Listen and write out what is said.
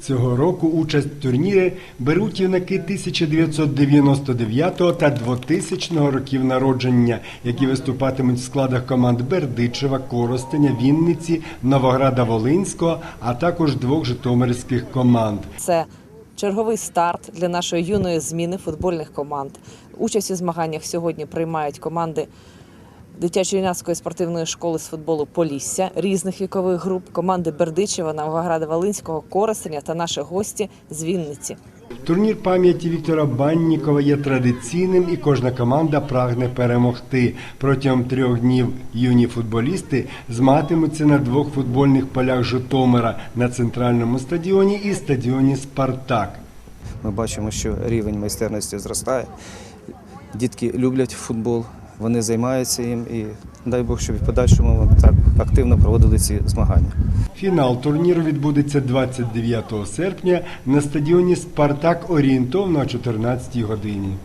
Цього року участь в турнірі беруть юнаки 1999 та 2000 років народження, які виступатимуть в складах команд Бердичева, Коростеня, Вінниці, Новограда Волинського, а також двох житомирських команд. Це черговий старт для нашої юної зміни футбольних команд. Участь у змаганнях сьогодні приймають команди дитячо-юнацької спортивної школи з футболу Полісся різних вікових груп, команди Бердичева, Новограда Волинського, Коростеня та наші гості з Вінниці. Турнір пам'яті Віктора Баннікова є традиційним, і кожна команда прагне перемогти. Протягом трьох днів юні футболісти змагатимуться на двох футбольних полях Житомира на центральному стадіоні і стадіоні Спартак. Ми бачимо, що рівень майстерності зростає. Дітки люблять футбол, вони займаються їм і дай Бог, щоб в подальшому так активно проводили ці змагання. Фінал турніру відбудеться 29 серпня на стадіоні Спартак орієнтовно о 14 годині.